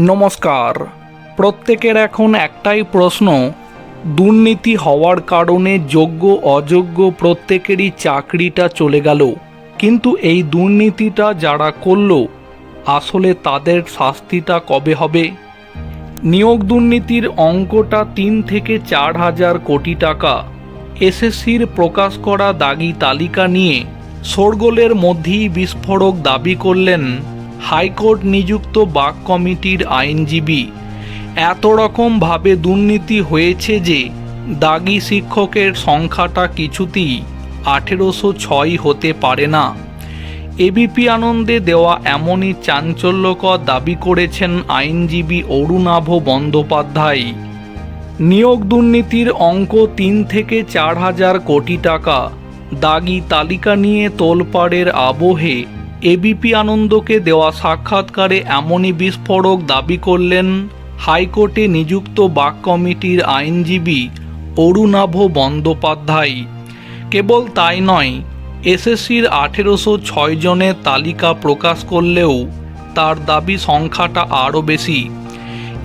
নমস্কার। প্রত্যেকের এখন একটাই প্রশ্ন, দুর্নীতি হওয়ার কারণে যোগ্য, অযোগ্য প্রত্যেকেরই চাকরিটা চলে গেল। কিন্তু এই দুর্নীতিটা যারা করল, আসলে তাদের শাস্তিটা কবে হবে? নিয়োগ দুর্নীতির অঙ্কটা তিন থেকে চার হাজার কোটি টাকা। এসএসসির প্রকাশ করা দাগি তালিকা নিয়ে শোরগোলের মধ্যেই বিস্ফোরক দাবি করলেন হাইকোর্ট নিযুক্ত বাক কমিটির আইনজীবী। এত রকমভাবে দুর্নীতি হয়েছে যে দাগি শিক্ষকের সংখ্যাটা কিছুতেই আঠেরোশো ছয় হতে পারে না। এবিপি আনন্দে দেওয়া এমনই চাঞ্চল্যকর দাবি করেছেন আইনজীবী অরুণাভ বন্দ্যোপাধ্যায়। নিয়োগ দুর্নীতির অঙ্ক তিন থেকে চার হাজার কোটি টাকা। দাগি তালিকা নিয়ে তোলপাড়ের আবহে এবিপি আনন্দকে দেওয়া সাক্ষাৎকারে এমনই বিস্ফোরক দাবি করলেন হাইকোর্টে নিযুক্ত বাক কমিটির আইনজীবী অরুণাভ বন্দ্যোপাধ্যায়। কেবল তাই নয়, এসএসসির আঠেরোশো ছয় জনের তালিকা প্রকাশ করলেও তার দাবি সংখ্যাটা আরও বেশি।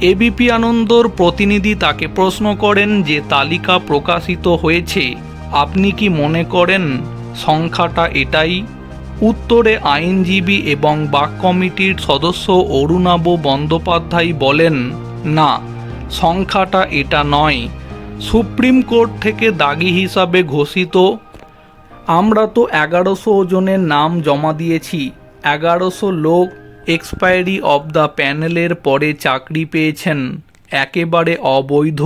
এবিপি আনন্দর প্রতিনিধি তাকে প্রশ্ন করেন যে তালিকা প্রকাশিত হয়েছে, আপনি কি মনে করেন সংখ্যাটা এটাই? উত্তরে আইনজীবী এবং বাক কমিটির সদস্য অরুণাব বন্দ্যোপাধ্যায় বলেন, না, সংখ্যাটা এটা নয়। সুপ্রিম কোর্ট থেকে দাগি হিসাবে ঘোষিত। আমরা তো এগারোশো ওজনের নাম জমা দিয়েছি। এগারোশো লোক এক্সপায়ারি অব দ্য প্যানেলের পরে চাকরি পেয়েছেন। একেবারে অবৈধ।